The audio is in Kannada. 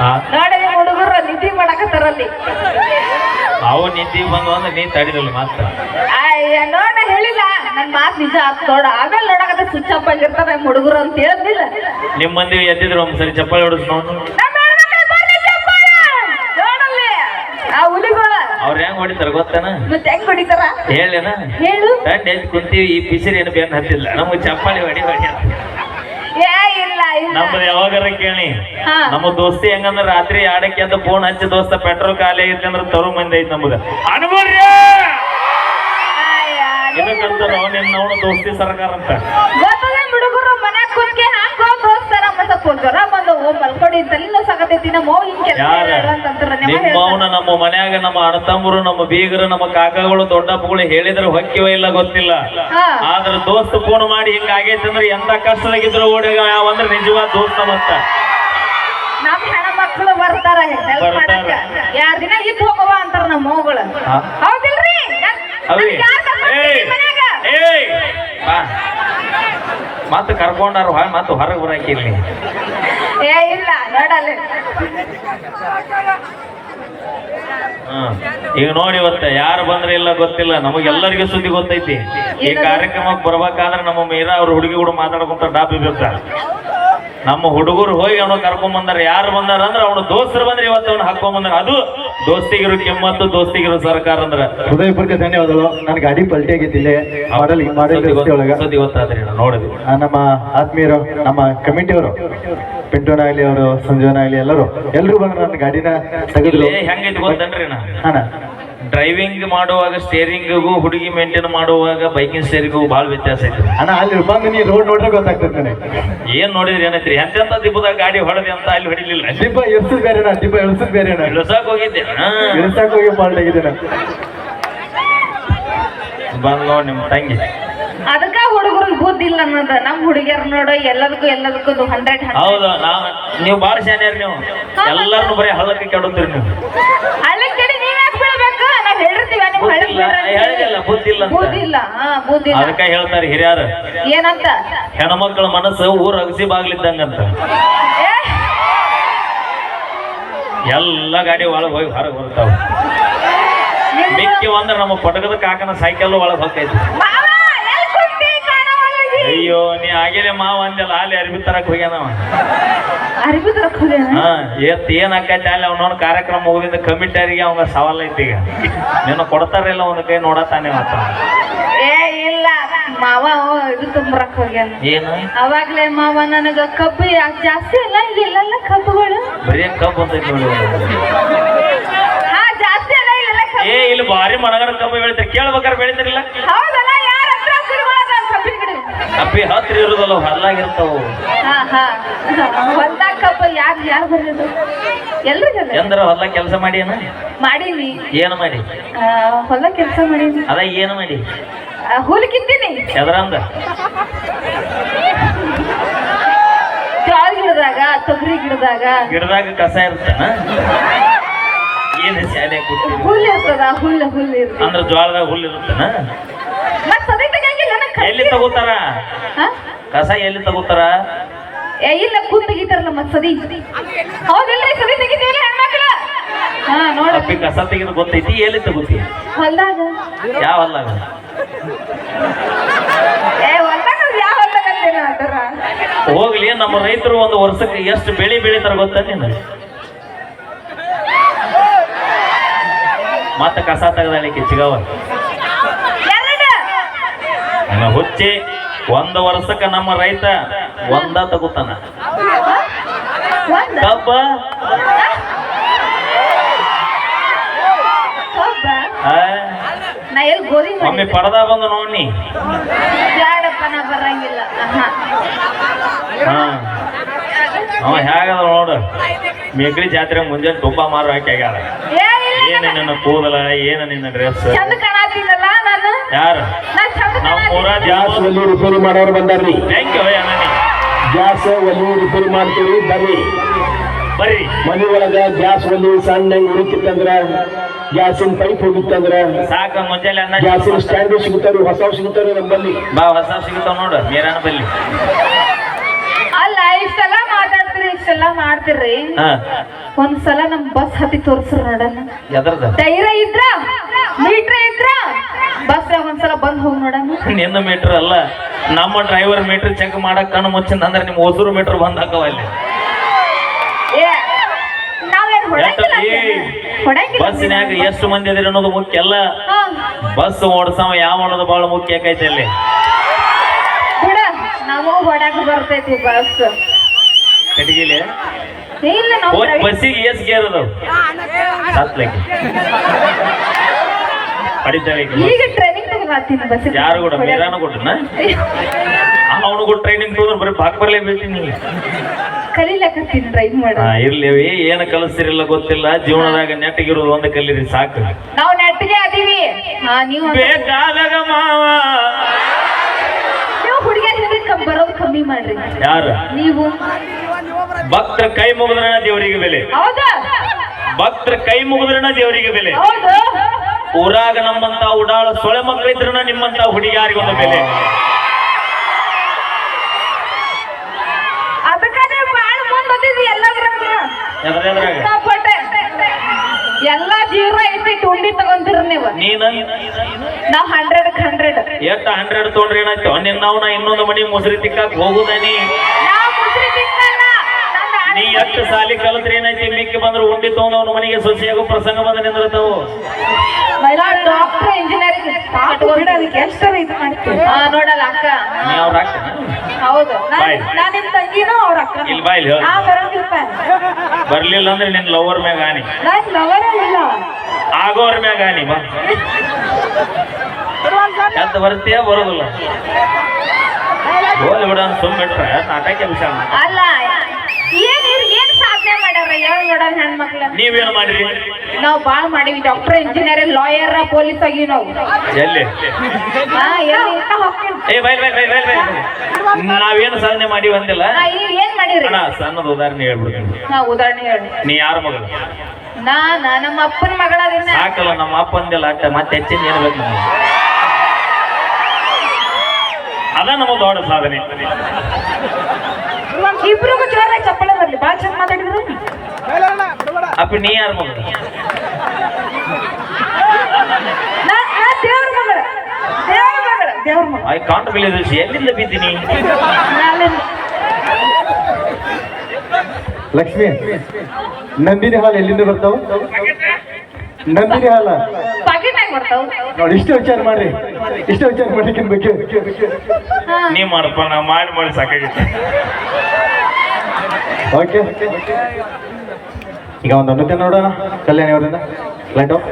ನಿಮ್ ಹುಡುಗರು ನಿಧಿ ಮಾಡಕತ್ತಾರಲ್ಲಿ ಅವು ನಿದ್ದೆ ಬಂದು ಅಂದ್ರೆ ನೀ ತಡಿರಲ್ಲ ಮಾತ್ರ. ಅಯ್ಯ ನೋಡ ಹೇಳಿಲ್ಲ. ನನ್ ಮಾತ್ ನಿಜ ಆತ್ ನೋಡ. ಆಮೇಲೆ ನೋಡಕತ್ತ ಸ್ವಿಚ್ ಅಪ್ ಆಗಿರ್ತಾರ ಹುಡುಗರು ಅಂತ ಹೇಳಿಲ್ಲ ನಿಮ್ಮ ಮಂದಿ ಎದ್ದಿದ್ರು ಒಂದ್ಸರಿ ಚಪ್ಪಾಳೆ ಹೊಡಿಸ್ ನೋಡು. ನಮ್ ಅವ್ರ ಹೆಂಗ್ ಹೊಡಿತಾರ ಗೊತ್ತೇನ? ಮತ್ತೆ ಹೆಂಗ್ ಹೊಡಿತಾರ? ಹೇಳೇನ? ಹೇಳು. ತಂಡ ಎದ್ದು ಕುಂತೀವಿ ಈ ಏನು ಬೇನ್ ಹತ್ತಿಲ್ಲ. ನಮ್ಗೆ ಚಪ್ಪಾಳಿ ಹೊಡಿ ಹೊಡಿ. ಏ ಇಲ್ಲ ಇಲ್ಲ. ನಮ್ಮದು ಯಾವಾಗಾರ ಕೇಳಿ. ಹಾ. ನಮ್ಮ ದೋಸ್ತಿ ಹೆಂಗಂದ್ರ ರಾತ್ರಿ ಆಡಕ್ಕೆ ಅಂತ ಫೋನ್ ಹಚ್ಚಿ ದೋಸ್ತ ಪೆಟ್ರೋಲ್ ಖಾಲಿ ಆಗೈತೆ ಅಂದ್ರೆ ತರು ಮಂದಿ ಐತಿ ನಮ್ಗ. ಅನುಭವ ಇದಕ್ಕಂತ ನಾವು ನಿನ್ನ ಅವನು ದೋಸ್ತಿ ಸರ್ಕಾರ ಅಂತ. ಜ್ವರ ಬಂದು ಓ ಮಲ್ಕೊಡಿ ತಲೆನೋ ಸಾಕತೈತಿ ನಮ್ಮ ಹಿಂಗ್ ಕೆಲಸ ನಿಮ್ಮ ಮನ್ಯಾಗ ನಮ್ಮ ಅಣ್ಣತಮ್ಮರು ನಮ್ಮ ಬೀಗರು ನಮ್ಮ ಕಾಕಗಳು ದೊಡ್ಡಪ್ಪಗಳು ಹೇಳಿದ್ರೆ ಹೊಕ್ಕಿವ ಇಲ್ಲ ಗೊತ್ತಿಲ್ಲ. ಆದ್ರ ದೋಸ್ತ ಫೋನ್ ಮಾಡಿ ಹಿಂಗ ಆಗೈತಂದ್ರೆ ಎಂತ ಕಷ್ಟದಾಗಿದ್ರು ಓಡಿ ಅಂದ್ರೆ ನಿಜವಾದ ದೋಸ್ತ ಮತ್ತ. ನಮ್ ಹೆಣ್ಮಕ್ಳು ಬರ್ತಾರ ಹೆಲ್ಪ್ ಬರ್ತಾರ. ಮಾಡಕ ಎರಡ್ ದಿನ ಇದ್ದು ಹೋಗವ ಅಂತಾರ ನಮ್ಮ ಮಗಳು ಹಾ. ಹೌದಿಲ್ರಿ? ನನ್- ಅವಿ. ನನ್ಗ್ ಯಾರ್ ಕರ್ಕೊಂಡ್ ಏಯ್. ಬರ್ತೀರಿ ಏಯ್. ಬಾ. ಮತ್ತೆ ಕರ್ಕೊಂಡಾರ ಮತ್ತೆ ಹೊರಗೆ ಬರಾಕಿರ್ಲಿ ಏ ಇಲ್ಲ ನೋಡಲ್ಲ. ಈಗ ನೋಡಿ ಇವತ್ತ ಯಾರು ಬಂದ್ರೆ ಇಲ್ಲ ಗೊತ್ತಿಲ್ಲ ನಮಗೆಲ್ಲರಿಗೂ ಸುದ್ದಿ ಗೊತ್ತೈತಿ. ಈ ಕಾರ್ಯಕ್ರಮಕ್ಕೆ ಬರ್ಬೇಕಾದ್ರೆ ನಮ್ಮ ಮೀರಾ ಅವ್ರ ಹುಡುಗಿ ಕೂಡ ಮಾತಾಡ್ಕೊಂತ ಡಾಬಿ ಬಿಡ್ತಾರ ನಮ್ಮ ಹುಡುಗರು ಹೋಗಿ ಅವನು ಕರ್ಕೊಂಡ್ ಬಂದಾರ. ಯಾರು ಬಂದಾರ ಅಂದ್ರೆ ಅವನು ದೋಸ್ತರು ಬಂದ್ರೆ ಇವತ್ತು ಅವನು ಹಾಕೊಂಡ್ ಬಂದಾರ ಅದು ದೋಸ್ತಿಗಿರು ಕೆಮ್ಮತ್ತು ದೋಸ್ತಿಗಿರು ಸರ್ಕಾರ ಅಂದ್ರೆ. ಹೃದಯಪೂರ್ವಕ ಧನ್ಯವಾದಗಳು. ನನ್ನ ಗಾಡಿ ಪಲ್ಟಿ ಆಗಿದ್ದಿಲ್ಲ ಮಾಡಲ್ ಮಾಡಲ್ ಗೊತ್ತಾದ್ರಿ ನೋಡಿದ್ವಿ. ನಮ್ಮ ಆತ್ಮೀಯರು ನಮ್ಮ ಕಮಿಟಿಯವರು. ಪಿಂಟೋನ ಆಗ್ಲಿ ಅವರು ಸಂಜೋನ ಆಗ್ಲಿ ಎಲ್ಲರೂ ಎಲ್ಲರೂ ಬಂದು ನನ್ನ ಗಾಡಿನ ತೆಗೆದ್ರು ಹೆಂಗೈತಿ ಗೊತ್ತನ್ರಿ ನಾ? ಡ್ರೈವಿಂಗ್ ಮಾಡುವಾಗ ಸ್ಟೇರಿಂಗಿಗೂ ಹುಡುಗಿ ಮೇಂಟೈನ್ ಮಾಡುವಾಗ ಬೈಕಿಂಗ್ ಸ್ಟೇರಿಂಗಿಗೂ ಭಾಳ ವ್ಯತ್ಯಾಸ ಐತಿ ಅಣ್ಣ ಅಲ್ಲಿ ಬಂದು ನೀ ರೋಡ್ ನೋಡ್ರೆ ಗೊತ್ತಾಗ್ತದೆ ಏನ್ ನೋಡಿದ್ರಿ ಏನೈತ್ರಿ? ಎಂತೆಂತ ದಿಬ್ಬದಾಗ ಗಾಡಿ ಹೊಡೆದಿ ಅಂತ ಅಲ್ಲಿ ಹೊಡಿಲಿಲ್ಲ. ದಿಬ್ಬ ಎಳ್ಸದ್ ಬೇರೆ ದಿಬ್ಬ ಎಳ್ಸದ್ ಬೇರೆ ಅಣ್ಣ. ಇಳಿಸಾಕ್ ಹೋಗಿದ್ದೆ. ಇಳಿಸಾಕ್ ಹೋಗಿ ಬಂದ್ ನೋಡಿ ನಿಮ್ ತಂಗಿ. ಅದಕ್ಕ ಹುಡುಗರಿಗೆ ಬುದ್ಧಿ ಇಲ್ಲ ಅನ್ನೋದು. ನಮ್ ಹುಡುಗಿಯರ್ ನೋಡು ಎಲ್ಲದಕ್ಕೂ ಎಲ್ಲದಕ್ಕೂ ಹಂಡ್ರೆಡ್ ಹೌದು ನಾವ್ ನೀವು ಬಾಳ ಶಾನ್ಯಾರ ನೀವು. ಎಲ್ಲಾರನು ಬರೀ ಹಳ್ಳಕ್ಕೆ ಕೆಡುತ್ತೀರಿ ನೀವು. ಹಳ್ಳಕ್ಕೆ ಕೆಡಿ ನೀವ್ ಯಾಕೆ ಬೀಳ್ಬೇಕು? ನಾವ್ ಹೇಳಿರ್ತೀವಿ ನಿಮ್ ಹಳ್ಳಕ್ ಹೇಳಿಲ್ಲ, ಬುದ್ಧಿ ಇಲ್ಲ ಅಂತ. ಬುದ್ಧಿ ಇಲ್ಲ. ಹಾ ಬುದ್ಧಿ ಇಲ್ಲ. ಅದಕ್ಕ ಹೇಳ್ತಾರೆ ಹಿರಿಯರು. ಏನಂತ? ಹೆಣ್ಮಕ್ಳ ಮನಸ್ಸು ಊರ ಅಗಸಿ ಬಾಗ್ಲಿದ್ದಂಗಂತ ಏ, ಎಲ್ಲ ಗಾಡಿ ಒಳಗ್ ಹೋಗಿ ಹೊರಗೆ ಬರ್ತಾವ. ನಿಮ್ದು- ಮಿಕ್ಕಿ ಒಂದ್ರೆ ನಮ್ಮ ಪಟಗದ ಕಾಕನ ಸೈಕಲ್ ಒಳಗ್ ಹೋಗ್ತೈತಿ? ಅಯ್ಯೋ ನೀ ಆಗಿಲೆ ಮಾವ ಅಂದೆಲ್ಲ ಅಲ್ಲಿ ಅರ್ಬಿ ತರಕ್ ಹೋಗ್ಯಾನವ ಅರ್ಬಿ ತರಕ್ ಹೋಗ್ಯಾನ? ಹಾ ಎತ್ ಏನ್ ಆಕೈತಿ ಅಲ್ಲಿ ಅವ್ನವ್ನ ಕಾರ್ಯಕ್ರಮ ಹೋಗಿದ್ದ ಕಮಿಟಿಯರಿಗೆ ಅವಂಗ ಸವಾಲ್ ಐತಿ ಈಗ. ನೀನು ಕೊಡ್ತಾರಿಲ್ಲ ಅವನ ಕೈ ನೋಡತಾನೆ ಮತ್ತ ಏ ಇಲ್ಲ. ಮಾವ ಅವ ಇದು ತುಂಬರಕ್ ಹೋಗ್ಯಾನ. ಏನು? ಅವಾಗ್ಲೇ ಮಾವ ನನಗ ಕಬ್ಬು ಜಾಸ್ತಿ ಅಲ್ಲ ಇಲ್ಲೆಲ್ಲ ಕಬ್ಬುಗಳು. ಬರೀ ಕಬ್ಬು ಅಂತೈತಿ ನೋಡಿ. ಹಾ ಜಾಸ್ತಿ ಅಲ್ಲ ಇಲ್ಲೆಲ್ಲ ಕಬ್ಬು. ಏ ಇಲ್ಲಿ ಭಾರಿ ಮನಗಡ ಕಬ್ಬು ಬೆಳಿತಾರೆ. ಕೇಳ್ಬೇಕಾರೆ ಬೆಳಿತಾರಿಲ್ಲ? ಹೌದಲ್ಲ ಯಾರ ಹತ್ರ ಕುರಿಗಳದ ಕಬ್ಬಿನ ಗಿಡ ಕಬ್ಬಿ ಹತ್ರ ಇರುದಲ್ಲ ಹಲ್ಲಾಗಿರ್ತಾವ ಹಾ ಹಾ. ಹೊಲ್ದಾಗ ಕಪ್ಪ ಯಾರು ಯಾರು ಬರೋದು? ಎಲ್ರಿಗಲ್ಲ ಎಂದ್ರ ಹೊಲ ಕೆಲಸ ಮಾಡಿ ಏನ ಮಾಡೀನಿ. ಏನು ಮಾಡಿ? ಹೊಲ ಕೆಲಸ ಮಾಡಿ ಅದ ಏನು ಮಾಡಿ? ಹುಲ್ ಕಿತ್ತೀನಿ ಎದ್ರಂದ? ಜೋಳ ಗಿಡದಾಗ ತೊಗರಿ ಗಿಡದಾಗ. ಗಿಡದಾಗ ಕಸ ಇರ್ತಾನ? ಏನು ಶಾಲೆ ಕೂತೀರಿ ಹುಲ್ ಇರ್ತದ ಹುಲ್ಲು ಹುಲ್ಲು ಇರ್ತದ. ಅಂದ್ರ ಜೋಳದಾಗ ಹುಲ್ಲು ಇರುತ್ತಾನ ಮತ್ ಸದಿ ತೆಗಿಯಂಗಿಲ್ಲ ನನಗ್ ಕೈ- ಎಲ್ಲಿ ತಗೋತಾರ? ಹಾ? ಕಸ ಎಲ್ಲಿ ತಗೋತಾರ? ಏ ಇಲ್ಲ ಕೂತ್ ತೆಗಿತಾರಲ್ಲ ಮತ್ ಸದಿ. ಹೌದಿಲ್ರಿ ಸದಿ ತೆಗಿತೀವಲ್ಲ ಹೆಣ್ಮಕ್ಳ. ಹಾ ನೋಡ. ಕಸ ತೆಗೆದು ಗೊತ್ತೈತಿ ಎಲ್ಲಿ ತಗೋತಿ? ಹೊಲ್ದಾಗ. ಯಾವ ಹೊಲ್ದಾಗ? ಏ ಹೊಲ್ದಾಗ ಯಾವ ಹೊಲ್ದಾಗ ಅಂತೇನ ಅಂತಾರ. ಹೋಗ್ಲಿ ನಮ್ಮ ರೈತರು ಒಂದು ವರ್ಷಕ್ಕೆ ಎಷ್ಟು ಬೆಳೆ ಬೆಳಿತಾರ ಗೊತ್ತಾ ನೀನು ಮತ್ತೆ ಕಸ ತೆಗೆದಾಳಿಕೆ ಚಿಗವ. ಎರಡು ನನ್ನ ಹುಚ್ಚಿ ಒಂದ ವರ್ಷಕ್ಕ ನಮ್ಮ ರೈತ ಒಂದ ತಗೋತಾನ. ಕಬ್ಬ? ಒಮ್ಮೆ ಪಡದ ಬಂದು ನೋಡಿ ಅವ ಹೇಗದ ನೋಡು. ಮೇಗ್ರಿ ಜಾತ್ರೆ ಮುಂಜಾನೆ ತುಂಬಾ ಮಾರು ಹಾಕಿ ಆಗ್ಯಾರ. ಏನ ನಿನ್ನ ಕೂದಲ ಏನ ನಿನ್ನ ಡ್ರೆಸ್ ಯಾರು? ಗ್ಯಾಸ್ ಒಲಿ ರಿಪೇರಿ ಮಾಡೋರು ಬಂದಾರ್ರಿ. ಥ್ಯಾಂಕ್ ಯು ಅಣ್ಣನಿ? ಗ್ಯಾಸ್ ಒಲಿ ರಿಪೇರಿ ಮಾಡ್ತೀವಿ ಬರ್ರಿ. ಬರ್ರಿ. ಮನೆ ಒಳಗ ಗ್ಯಾಸ್ ಒಲಿ ಸಣ್ಣ ಉರಿತಿತ್ತಂದ್ರ ಗ್ಯಾಸಿನ ಪೈಪ್ ಹೋಗಿತ್ತಂದ್ರ ಸಾಕ ಮುಂಜಾನೆ ಅನ್ನ ಗ್ಯಾಸಿನ ಸ್ಟ್ಯಾಂಡ್ ಸಿಗುತ್ತಾರೆ ಹೊಸ ಸಿಗುತ್ತಾರೆ ನಮ್ಮಲ್ಲಿ. ಬಾ ಹೊಸ ಸಿಗುತ್ತಾವ ನೋಡು ಮೇರಾನ ಬಲ್ಲಿ ಅಲ್ಲ ಇಷ್ಟೆಲ್ಲ ಮಾತಾಡ್ತೀರಿ ಇಷ್ಟೆಲ್ಲ ಮಾಡ್ತಿರ್ರಿ ಹಾ. ಒಂದ್ಸಲ ನಮ್ ಬಸ್ ಹತ್ತಿ ತೋರ್ಸ್ರಿ ನೋಡಣ ಎದ್ರದ ಧೈರ್ಯ ಇದ್ರ ಮೀಟ್ರ ಇದ್ರ ಬಸ್ ಒಂದ್ಸಲ ಬಂದ್ ಹೋಗ್ ನೋಡಣ. ನಿನ್ನ ಮೀಟರ್ ಅಲ್ಲ ನಮ್ಮ ಡ್ರೈವರ್ ಮೀಟರ್ ಚೆಕ್ ಮಾಡಕ್ ಕಣ್ಣು ಮುಚ್ಚಿಂದ ಅಂದ್ರೆ ನಿಮ್ಮ ಹೊಸರು ಮೀಟರ್ ಬಂದ್ ಹಾಕವ ಅಲ್ಲಿ. ಬಸ್ಸಿನ್ಯಾಗ ಎಷ್ಟು ಮಂದಿ ಅದಿರಿ ಅನ್ನೋದು ಮುಖ್ಯ ಅಲ್ಲ. ಬಸ್ ಓಡ್ಸವ ಯಾವ ಅನ್ನೋದು ಬಹಳ ಮುಖ್ಯ ಆಕೈತಿ ಅಲ್ಲಿ. ಹೊಡಕ್ ಬರ್ತೈತಿ ಬಸ್. ಕಟಗಿಲಿ ಬಸ್ಸಿಗೆ ಎಸ್ ಗೇರ್ ಅದಾವ. ಬಸ್. ಬಸ್. ಯಾರು ಕೂಡ? ಮೀರಾನು ಕೊಟ್ಟನ ಅವನು ಕೂಡ ಟ್ರೈನಿಂಗ್ ಬರೀ ಕಲೀಲಕತ್ತೀನಿ ಡ್ರೈವ್ ಮಾಡ. ಹಾ ಇರ್ಲಿ ಅವಿ ಏನು ಕಲಿಸ್ತಿರಿಲ್ಲ ಗೊತ್ತಿಲ್ಲ ಜೀವನದಾಗ ನೆಟ್ಟಿಗಿರೋದು ಒಂದು ಕಲೀರಿ ಸಾಕು. ನಾವು ನೆಟ್ಟಿಗೆ ಅದೀವಿ. ಹಾ ನೀವು ಬೇಕಾದಾಗ ಮಾವ. ನೀವು ಹುಡುಗಿಯರ್ ಹಿಂದೆ ಕಮ್ ಬರೋದು ಕಮ್ಮಿ ಮಾಡ್ರಿ. ಯಾರು? ನೀವು. ಭಕ್ತರ ಕೈ ಮುಗಿದ್ರಣ ದೇವರಿಗೆ ಬೆಲೆ. ಹೌದಾ. ಭಕ್ತರ ಕೈ ಮುಗಿದ್ರಣ ದೇವರಿಗೆ ಬೆಲೆ. ಹೌದು. ಊರಾಗ ನಮ್ಮಂತ ಉಡಾಳ ಸೊಳೆ ಮಕ್ಕಳಿದ್ರನ ನಿಮ್ಮಂತ ಹುಡುಗಿಯಾರಿಗೊಂದು ಬೆಲೆ. ಎಲ್ಲ ನೀವು ಜೀವ ಐತಿ ಉಂಡಿ ತಗೊಂತೀರ ನೀವು. ನೀನ? ನಾವ್ ಹಂಡ್ರೆಡ್ ಹಂಡ್ರೆಡ್ ಎಷ್ಟ ಹಂಡ್ರೆಡ್ ತೊಗೊಂಡ್ರೆ ಏನಾಯ್ತು? ನಿನ್ನವನ ಇನ್ನೊಂದು ಮನಿ ಮುಸ್ರಿ ತಿಕ್ಕಾಕ್ ಹೋಗುದ ನೀ? ನೀ ಎಷ್ಟು ಸಾಲಿ ಕಲತ್ರಿ ಏನೈತಿ ಮಿಕ್ಕಿ ಬಂದ್ರೆ ಉಂಡಿ ತಗೊಂಡ್ ಅವ್ನ ಮನೆಗೆ ಸೊಸೆಯಾಗೋ ಪ್ರಸಂಗ ಬಂದ ನಿಂದಿರ್ತಾವು. ನಾವ್ ಡಾಕ್ಟರ್ ಇಂಜಿನಿಯರಿಂಗ್ ಎಷ್ಟರ ಇದು ಮಾಡ್ತೀವಿ ಹಾ ನೋಡಲ್ಲ ಅಕ್ಕ. ನೀ ಅವ್ರ ಅಕ್ಕ ಹೌದು. ನಾನ್ ನಿಮ್ ತಂಗಿನೂ ಅವ್ರ ಅಕ್ಕ ಇಲ್ಲಿ ಬಾ ಇಲ್ಲಿ ಬರ್ಲಿಲ್ಲ ಅಂದ್ರೆ ನಿನ್ ಲವರ್ ಮ್ಯಾಗ ಆನಿ. ನಾನ್ ಲವರೇ ಇಲ್ಲ. ಆಗೋರ್ ಮ್ಯಾಗ ಆನಿ ಬಾ. ಎದ್ದು ಬರ್ತೀಯ ಬರೋದಿಲ್ಲ. ಹೋಗಿ ಬಿಡ ಸುಮ್ಮಿಟ್ರೆ ನಾಟಕ ಕೆಲಸ ಅಲ್ಲ ನೀವೇನು ಮಾಡಿರಿ? ನಾವ್ ಬಾಳ್ ಮಾಡಿವಿ ಡಾಕ್ಟರ್ ಇಂಜಿನಿಯರ್ ಲಾಯರ್ ಪೊಲೀಸ್ ಆಗಿ ನಾವು. ಎಲ್ಲಿ? ನಾವೇನು ಸಾಧನೆ ಮಾಡಿವಿ ಅಂದಿಲ್ಲ. ಏನ್ ಮಾಡಿರಿ? ಸಣ್ಣದ ಉದಾಹರಣೆ ಹೇಳ್ಬಿಡ್ತೀನಿ ಹಾ ಉದಾಹರಣೆ ಹೇಳಿ. ನೀ ಯಾರ ಮಗಳು? ನಾ ನಮ್ಮ ಅಪ್ಪನ ಮಗಳ ಸಾಕಲ್ಲ ನಮ್ಮ ಅಪ್ಪ ಅಂದಿಲ್ಲ ಅಟ್ಟ ಮತ್ತೆ ಹೆಚ್ಚಿನ ಏನ್ಬೇಕು ನಮ್ಗೆ? ಅದ ನಮ್ಮ ದೊಡ್ಡ ಸಾಧನೆ. ಇಬ್ರಿಗೂ ಜೋರಾಗಿ ಚಪ್ಪಳ ಬರ್ಲಿ. ಬಾಳ್ ಚಂದ ಮಾತಾಡಿದ್ರು? ಅಪ್ಪ ನೀ ಯಾರ ಮಗಳು? ನಾ ನಾ ದೇವ್ರ ಮಗಳ. ದೇವ್ರ ಮಗಳ. ದೇವ್ರ ಮಗಳ. I can't believe this. ಎಲ್ಲಿಂದ ಬಿದ್ದೀನಿ? ಲಕ್ಷ್ಮಿ ನಂದಿನಿ ಹಾಲು ಎಲ್ಲಿಂದ ಬರ್ತಾವ? ನಂದಿನಿ ಹಾಲ. ಪಾಕೆಟ್ ಆಗಿ ಬರ್ತಾವ ನೋಡಿ ಇಷ್ಟು ವಿಚಾರ ಮಾಡ್ರಿ. ಇಷ್ಟು ವಿಚಾರ ಮಾಡ್ಲಿಕ್ಕೆ ಬಗ್ಗೆ ನೀ ಮಾಡಪ್ಪ ನಾ ಮಾಡಿ ಮಾಡಿ ಸಾಕಾಗಿತ್ತು ಓಕೆ. ಈಗ ಒಂದು ಅನುತೆ ನೋಡೋಣ ಕಲ್ಯಾಣಿ ಅವರಿಂದ. Light off